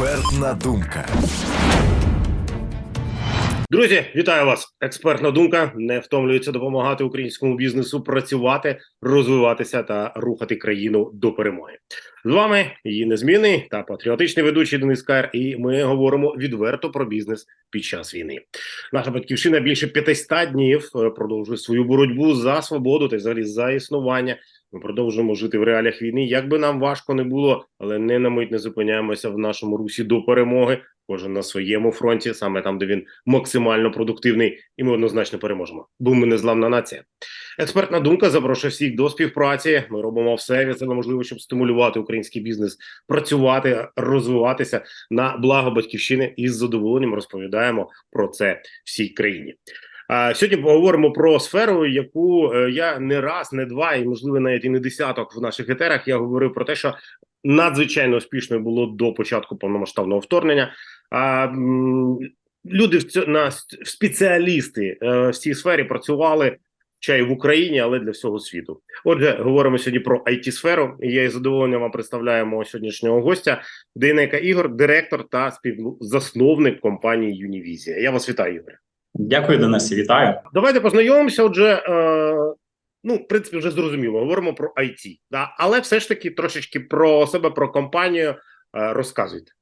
Експертна думка. Друзі, вітаю вас! Експертна думка не втомлюється допомагати українському бізнесу працювати, розвиватися та рухати країну до перемоги. З вами її незмінний та патріотичний ведучий Денис Кар, і ми говоримо відверто про бізнес під час війни. Наша батьківщина більше 500 днів е, продовжує свою боротьбу за свободу та взагалі за існування. Ми продовжуємо жити в реаліях війни. Як би нам важко не було, але не на мить не зупиняємося в нашому русі до перемоги. Кожен на своєму фронті, саме там, де він максимально продуктивний, і ми однозначно переможемо. Бо ми незламна нація. Експертна думка запрошує всіх до співпраці. Ми робимо все від себе можливо, щоб стимулювати український бізнес, працювати, розвиватися на благо батьківщини і з задоволенням розповідаємо про це всій країні. Сьогодні поговоримо про сферу, яку е, я не раз, не два, і можливо навіть і не десяток в наших етерах. Я говорив про те, що надзвичайно успішною було до початку повномасштабного вторгнення. Люди в цьо, на спеціалісти е, в цій сфері працювали чай в Україні, але для всього світу. Отже, говоримо сьогодні про it сферу. Я із задоволенням вам представляємо сьогоднішнього гостя Дейнека Ігор, директор та співзасновник компанії Юнівізія. Я вас вітаю, Ігор. Дякую, Денисі, вітаю. Давайте познайомимося. Отже, е, ну, в принципі, вже зрозуміло. Говоримо про IT, да? але все ж таки трошечки про себе, про компанію. Е, розказуйте.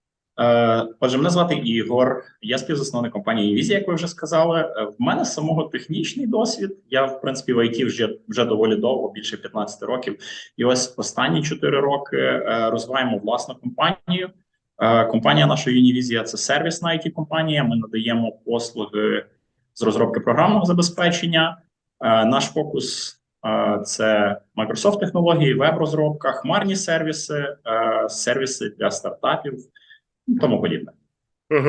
Е, отже, мене звати Ігор. Я співзасновник компанії Візія, як ви вже сказали. Е, В мене самого технічний досвід. Я, в принципі, в IT вже вже доволі довго, більше 15 років. І ось останні 4 роки е, розвиваємо власну компанію. Е, Компанія наша Юнівізія це сервісна it компанія. Ми надаємо послуги з розробки програмного забезпечення. Е, Наш фокус е, це Microsoft технології, веб-розробка, хмарні сервіси, е, сервіси для стартапів і тому подібне. Угу.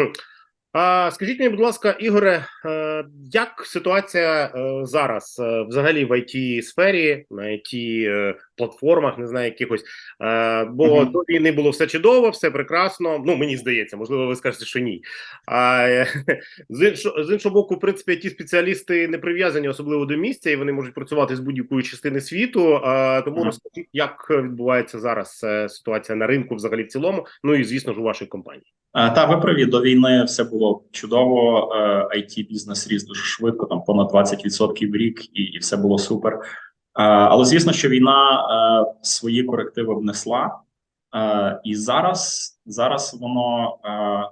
А, скажіть мені, будь ласка, Ігоре, е, як ситуація е, зараз е, взагалі в it сфері, на it е, платформах, не знаю, якихось. Бо Мгм. до війни було все чудово, все прекрасно. Ну мені здається, можливо, ви скажете, що ні. А з іншого, з іншого боку, в принципі, ті спеціалісти не прив'язані особливо до місця, і вони можуть працювати з будь-якої частини світу. Тому Ага. розкажіть, як відбувається зараз ситуація на ринку, взагалі в цілому. Ну і звісно ж у вашій компанії. Е, Та ви праві, до війни все було чудово. it бізнес ріс дуже швидко, там понад 20% в рік, і, і все було супер. Е, Але звісно, що війна е, свої корективи внесла, Е, і зараз, зараз воно е,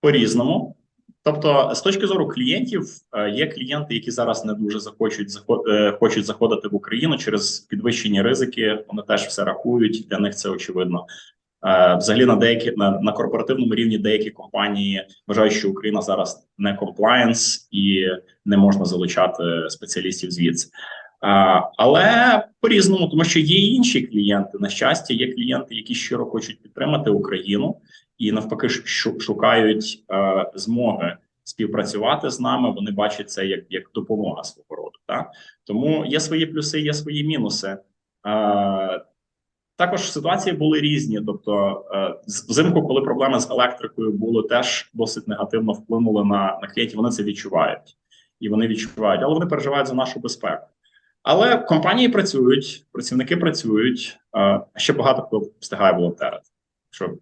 по-різному. Тобто, з точки зору клієнтів, е, є клієнти, які зараз не дуже захочуть е, хочуть заходити в Україну через підвищені ризики. Вони теж все рахують. Для них це очевидно. Е, Взагалі на деякі на, на корпоративному рівні деякі компанії вважають, що Україна зараз не комплаєнс і не можна залучати спеціалістів звідси. Е, Але по різному, тому що є інші клієнти. На щастя, є клієнти, які щиро хочуть підтримати Україну і навпаки шукають е, змоги співпрацювати з нами. Вони бачать це як, як допомога свого роду. Так? Тому є свої плюси, є свої мінуси. Е, також ситуації були різні. Тобто, е, взимку, коли проблеми з електрикою були, теж досить негативно вплинули на, на клієнтів. Вони це відчувають, і вони відчувають, але вони переживають за нашу безпеку. Але компанії працюють, працівники працюють, е, а ще багато хто встигає волонтерити. Що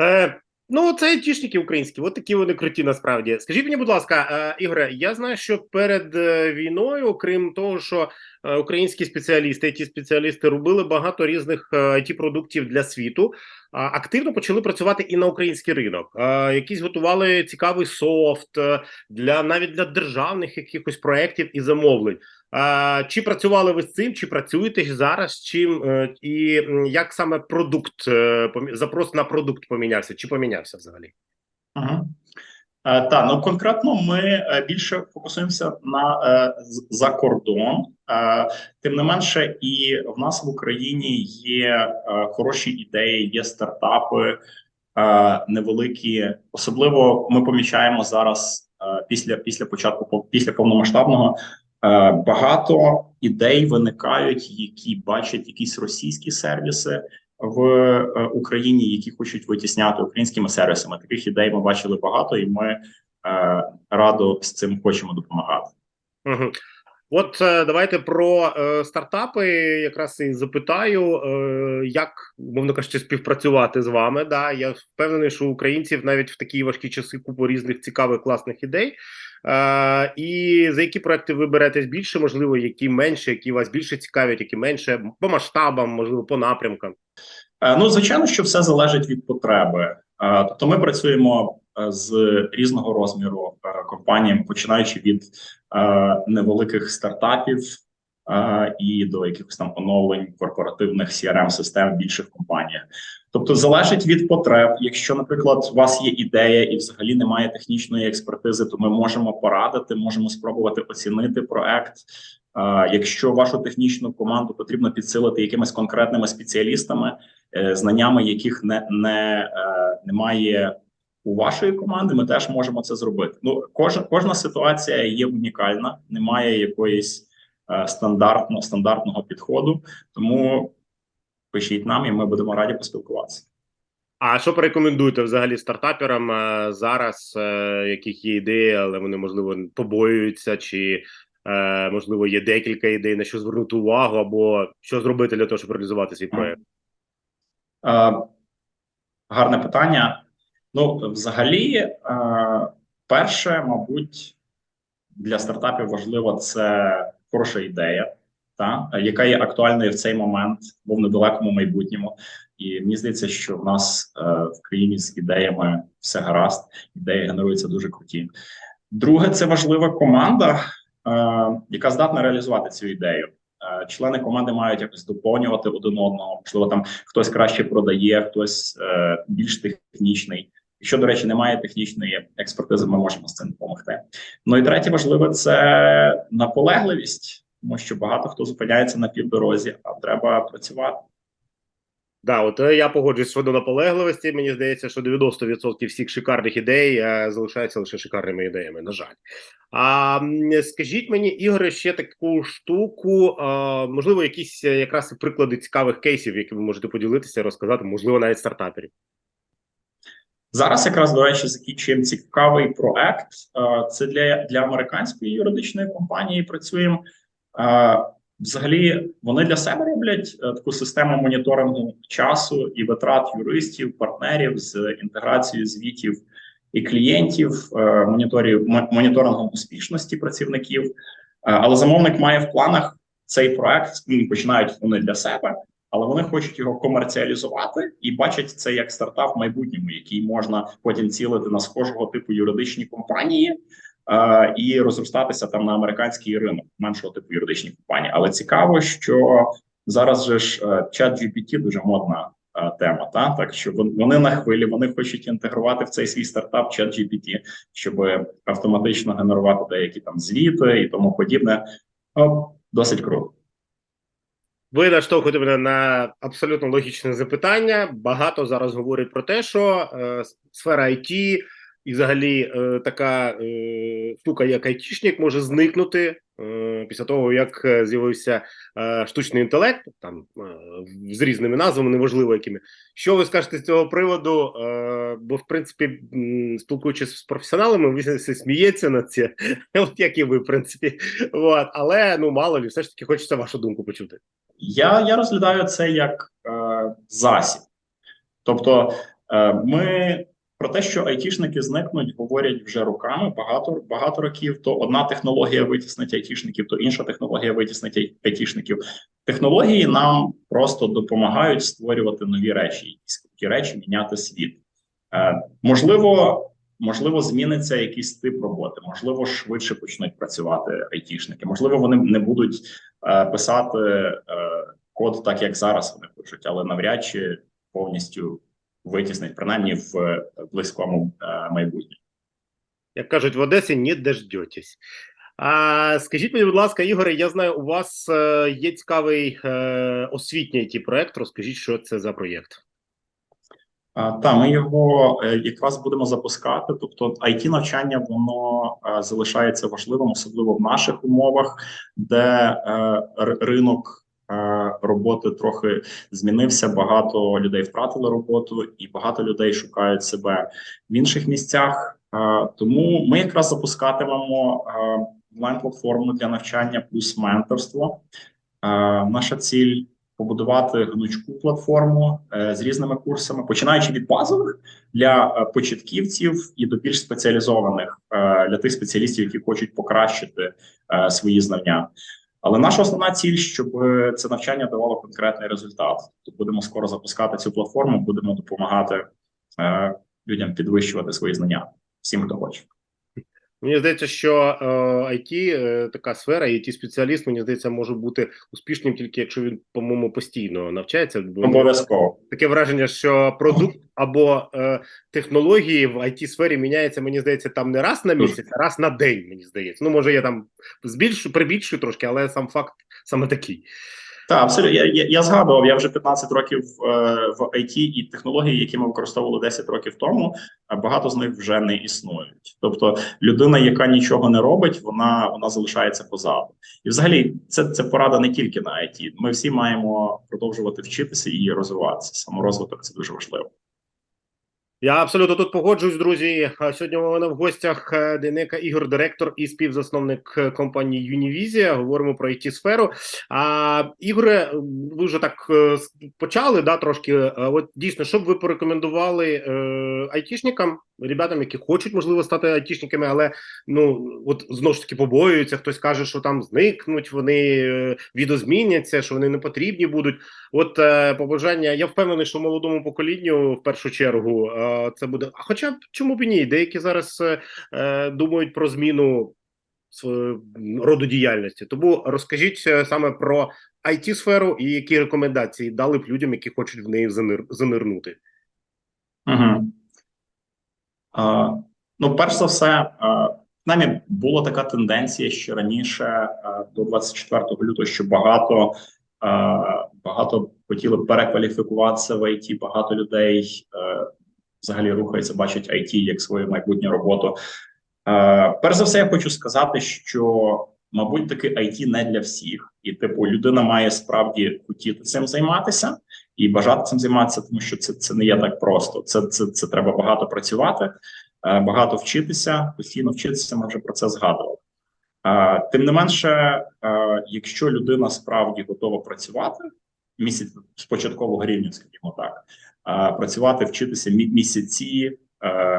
Е, ну, це айтішники українські, от такі вони круті насправді. Скажіть мені, будь ласка, е, Ігоре, я знаю, що перед е, війною, окрім того, що е, українські спеціалісти, ті спеціалісти робили багато різних it продуктів для світу, активно почали працювати і на український ринок. Якісь готували цікавий софт для навіть для державних якихось проєктів і замовлень. Чи працювали ви з цим, чи працюєте зараз? Чим е, і як саме продукт е, запрос на продукт помінявся? Чи помінявся взагалі? Угу. Е, та ну конкретно ми більше фокусуємося на за кордон. Тим не менше, і в нас в Україні є хороші ідеї, є стартапи невеликі. Особливо ми помічаємо зараз після після початку після повномасштабного. Е, Багато ідей виникають, які бачать якісь російські сервіси в е, Україні, які хочуть витісняти українськими сервісами. Таких ідей ми бачили багато, і ми е, радо з цим хочемо допомагати. От е, давайте про е, стартапи якраз і запитаю, е, як мовно кажучи, співпрацювати з вами. Да, я впевнений, що українців навіть в такі важкі часи купу різних цікавих класних ідей. Е, і за які проекти ви беретесь більше, можливо, які менше, які вас більше цікавлять, які менше по масштабам, можливо, по напрямкам. Е, Ну, звичайно, що все залежить від потреби. Е, Тобто, ми працюємо з різного розміру е, компаніями, починаючи від е, невеликих стартапів е, і до якихось там оновлень корпоративних crm систем в більших компаніях. Тобто, залежить від потреб. Якщо, наприклад, у вас є ідея і взагалі немає технічної експертизи, то ми можемо порадити, можемо спробувати оцінити проект. Е, Якщо вашу технічну команду потрібно підсилити якимись конкретними спеціалістами, е, знаннями яких не, не е, немає у вашої команди, ми теж можемо це зробити. Ну, кожна кожна ситуація є унікальна, немає якоїсь е, стандартно стандартного підходу. Тому пишіть нам, і ми будемо раді поспілкуватися. А що порекомендуєте взагалі стартаперам е, зараз, е, яких є ідеї, але вони можливо побоюються, чи е, можливо є декілька ідей, на що звернути увагу, або що зробити для того, щоб реалізувати свій проект? Е, гарне питання. Ну, взагалі, е, перше, мабуть, для стартапів важливо це хороша ідея, та яка є актуальною в цей момент, бо в недалекому майбутньому. І мені здається, що в нас е, в країні з ідеями все гаразд, ідеї генеруються дуже круті. Друге, це важлива команда, е, яка здатна реалізувати цю ідею. Члени команди мають якось доповнювати один одного. Можливо, там хтось краще продає, хтось більш технічний. Якщо, до речі, немає технічної експертизи, ми можемо з цим допомогти. Ну і третє важливе це наполегливість, тому що багато хто зупиняється на півдорозі, а треба працювати. Да, от е, я погоджуюсь щодо наполегливості. Мені здається, що 90% всіх шикарних ідей е, залишаються лише шикарними ідеями. На жаль. А скажіть мені, Ігоре, ще таку штуку. А, можливо, якісь е, якраз приклади цікавих кейсів, які ви можете поділитися, розказати, можливо, навіть стартаперів. Зараз якраз до речі закінчуємо цікавий проект. Е, Це для, для американської юридичної компанії. Працюємо. Е, Взагалі, вони для себе роблять е, таку систему моніторингу часу і витрат юристів, партнерів з інтеграцією звітів і клієнтів, моніторів моніторингом успішності працівників. Але замовник має в планах цей проект. Починають вони для себе, але вони хочуть його комерціалізувати і бачать це як стартап в майбутньому, який можна потім цілити на схожого типу юридичні компанії е, і розростатися там на американський ринок меншого типу юридичні компанії. Але цікаво, що зараз же ж е, чат GPT дуже модна е, тема. Та так що вони на хвилі, вони хочуть інтегрувати в цей свій стартап чат GPT, щоб автоматично генерувати деякі там звіти і тому подібне. О, досить круто. Ви наштовхуєте мене на абсолютно логічне запитання. Багато зараз говорять про те, що е, сфера IT і взагалі е, така е, штука, як айтішник, може зникнути після того, як е, з'явився е, штучний інтелект, там е, з різними назвами, неважливо якими. Що ви скажете з цього приводу? Е, бо, в принципі, спілкуючись з професіоналами, ви все сміється на це, от як і ви, в принципі. От. Але ну мало лі, все ж таки хочеться вашу думку почути. Я, я розглядаю це як е, засіб. Тобто, е, ми про те, що айтішники зникнуть, говорять вже роками багато багато років. То одна технологія витіснить айтішників, то інша технологія витіснить айтішників. Технології нам просто допомагають створювати нові речі, якісь круті речі, міняти світ. Е, можливо, можливо, зміниться якийсь тип роботи, можливо, швидше почнуть працювати айтішники. Можливо, вони не будуть е, писати е, код так, як зараз вони пишуть, але навряд чи повністю витіснить, принаймні в е, близькому е, майбутньому. Як кажуть в Одесі, не дождетесь. А скажіть мені, будь ласка, Ігоре, я знаю, у вас е, є цікавий освітній it проект. Розкажіть, що це за проєкт. Та ми його якраз будемо запускати. Тобто, it навчання воно залишається важливим, особливо в наших умовах, де ринок роботи трохи змінився. Багато людей втратили роботу, і багато людей шукають себе в інших місцях. Е, Тому ми якраз запускатимемо е, онлайн-платформу для навчання плюс менторство. Е, Наша ціль побудувати гнучку платформу е, з різними курсами, починаючи від базових для е, початківців і до більш спеціалізованих е, для тих спеціалістів, які хочуть покращити е, свої знання. Але наша основна ціль, щоб е, це навчання давало конкретний результат. Тобто будемо скоро запускати цю платформу, будемо допомагати е, людям підвищувати свої знання всім, хто хоче. Мені здається, що е, IT, е, така сфера, і it спеціаліст, мені здається, може бути успішним тільки якщо він, по-моєму, постійно навчається. Бо Обов'язково. таке враження, що продукт або е, технології в it сфері міняється, мені здається, там не раз на місяць, а раз на день. Мені здається. Ну, може, я там збільшу, прибільшую трошки, але сам факт саме такий. Так, абсолютно. Я, я, я згадував, я вже 15 років е, в IT і технології, які ми використовували 10 років тому, е, багато з них вже не існують. Тобто, людина, яка нічого не робить, вона вона залишається позаду. І, взагалі, це, це порада не тільки на IT. Ми всі маємо продовжувати вчитися і розвиватися. Саморозвиток це дуже важливо. Я абсолютно тут погоджуюсь, друзі. Сьогодні у мене в гостях е, Денека Ігор, директор і співзасновник е, компанії Юнівізія. Говоримо про it сферу. А Ігоре, ви вже так е, почали, да, трошки. Е, От дійсно, що б ви порекомендували е, айтішникам, ребятам, які хочуть можливо стати айтішниками, але ну от знову ж таки побоюються. Хтось каже, що там зникнуть, вони е, відозміняться, що вони не потрібні будуть. От е, побажання, я впевнений, що молодому поколінню в першу чергу е, це буде. А хоча б чому б і ні? Деякі зараз е, е, думають про зміну роду діяльності. Тому розкажіть е, саме про it сферу і які рекомендації дали б людям, які хочуть в неї занир, занирнути. Угу. А, ну, перш за все, а, нами була така тенденція ще раніше, а, до 24 лютого, що багато, багато хотіли перекваліфікуватися в IT, багато людей е, взагалі рухається, бачать IT як свою майбутню роботу. Е, перш за все, я хочу сказати, що, мабуть, таки IT не для всіх, і типу, людина має справді хотіти цим займатися і бажати цим займатися, тому що це, це не є так просто. Це, це, це треба багато працювати, е, багато вчитися, постійно вчитися. Ми вже про це згадували. Е, Тим не менше, е, якщо людина справді готова працювати місяць з початкового рівня, скажімо так, працювати, вчитися місяці,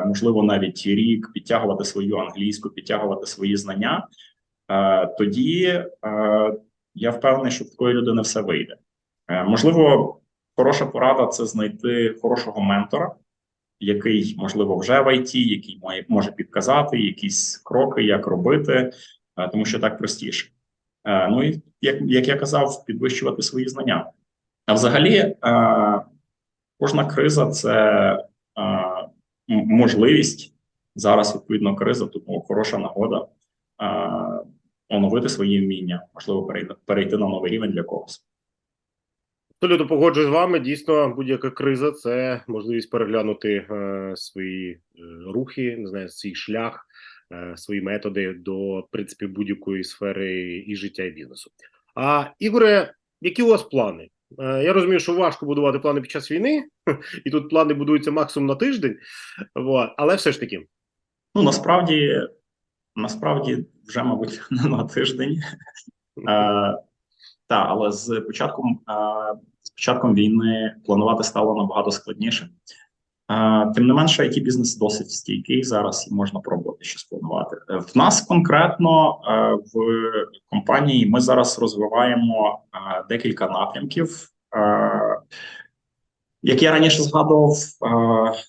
можливо, навіть рік, підтягувати свою англійську, підтягувати свої знання, тоді я впевнений, що в такої людини все вийде. Можливо, хороша порада це знайти хорошого ментора, який, можливо, вже в IT, який може підказати якісь кроки, як робити, тому що так простіше. Ну і як, як я казав, підвищувати свої знання. А взагалі, кожна криза це е, можливість. Зараз відповідно криза, тому хороша нагода е, оновити свої вміння, можливо, перейти на новий рівень для когось. Абсолютно погоджуюсь з вами. Дійсно, будь-яка криза це можливість переглянути е, свої е, рухи, не знаю, свій шлях, е, свої методи до в принципі будь-якої сфери і життя, і бізнесу. А Ігоре, які у вас плани? Е, я розумію, що важко будувати плани під час війни, і тут плани будуються максимум на тиждень. Але все ж таки, Ну насправді, насправді, вже, мабуть, не на тиждень. Так, та, але з початком, е, з початком війни планувати стало набагато складніше. Тим не менше, it бізнес досить стійкий зараз і можна пробувати щось планувати. Е, В нас конкретно е, в компанії ми зараз розвиваємо е, декілька напрямків. Як я раніше згадував,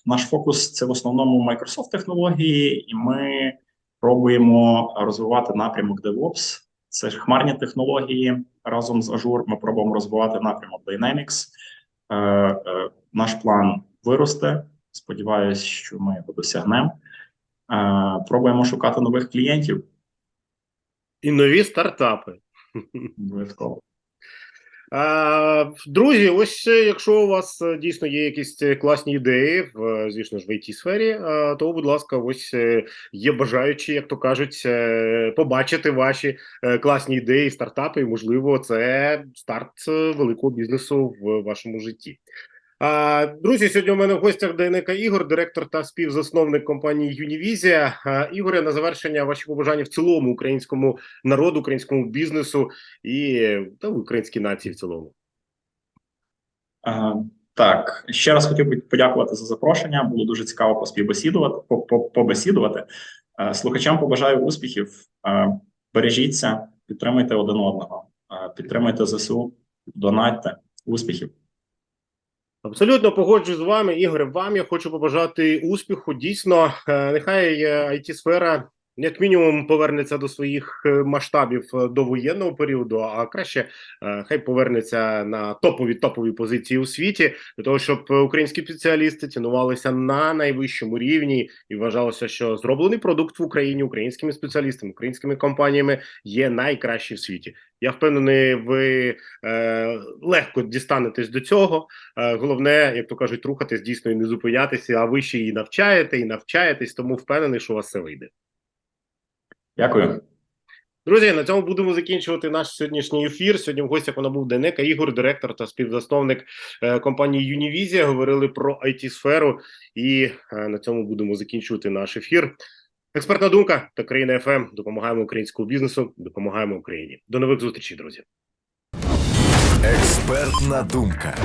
наш фокус це в основному Microsoft технології, і ми пробуємо розвивати напрямок DevOps. Це ж хмарні технології разом з Azure. Ми пробуємо розвивати напрямок Dynamics. Наш план виросте. Сподіваюсь, що ми його досягнемо. Е, пробуємо шукати нових клієнтів. і нові стартапи. Обов'язково. Друзі, ось е, якщо у вас е, дійсно є якісь е, класні ідеї, в, е, звісно ж, в it сфері, е, то, будь ласка, ось е, є бажаючі, як то кажуть, е, побачити ваші е, класні ідеї, стартапи, і можливо, це старт е, великого бізнесу в вашому житті. Друзі, сьогодні у мене в гостях ДНК Ігор, директор та співзасновник компанії Юнівізія. Ігоре, на завершення ваші побажання в цілому українському народу, українському бізнесу і та українській нації в цілому. Е, Так, ще раз хотів би подякувати за запрошення. Було дуже цікаво поспівбесідувати, по- по- побесідувати. Слухачам побажаю успіхів. Бережіться, підтримуйте один одного, підтримуйте ЗСУ, донатьте, успіхів. Абсолютно погоджуюсь з вами, Ігоре. Вам я хочу побажати успіху. Дійсно, е, нехай it сфера як мінімум повернеться до своїх е, масштабів е, до воєнного періоду, а краще е, хай повернеться на топові топові позиції у світі, для того, щоб українські спеціалісти цінувалися на найвищому рівні і вважалося, що зроблений продукт в Україні українськими спеціалістами, українськими компаніями є найкращий в світі. Я впевнений, ви е, легко дістанетесь до цього. Е, Головне, як то кажуть, рухатись дійсно і не зупинятися, а ви ще і навчаєте, і навчаєтесь, тому впевнений, що у вас все вийде. Дякую. Друзі, на цьому будемо закінчувати наш сьогоднішній ефір. Сьогодні в гостях у нас був Денека Ігор, директор та співзасновник е, компанії Юнівізія. Говорили про it сферу і е, на цьому будемо закінчувати наш ефір. Експертна думка та країна ФМ. Допомагаємо українському бізнесу, допомагаємо Україні. До нових зустрічей, друзі. Експертна думка.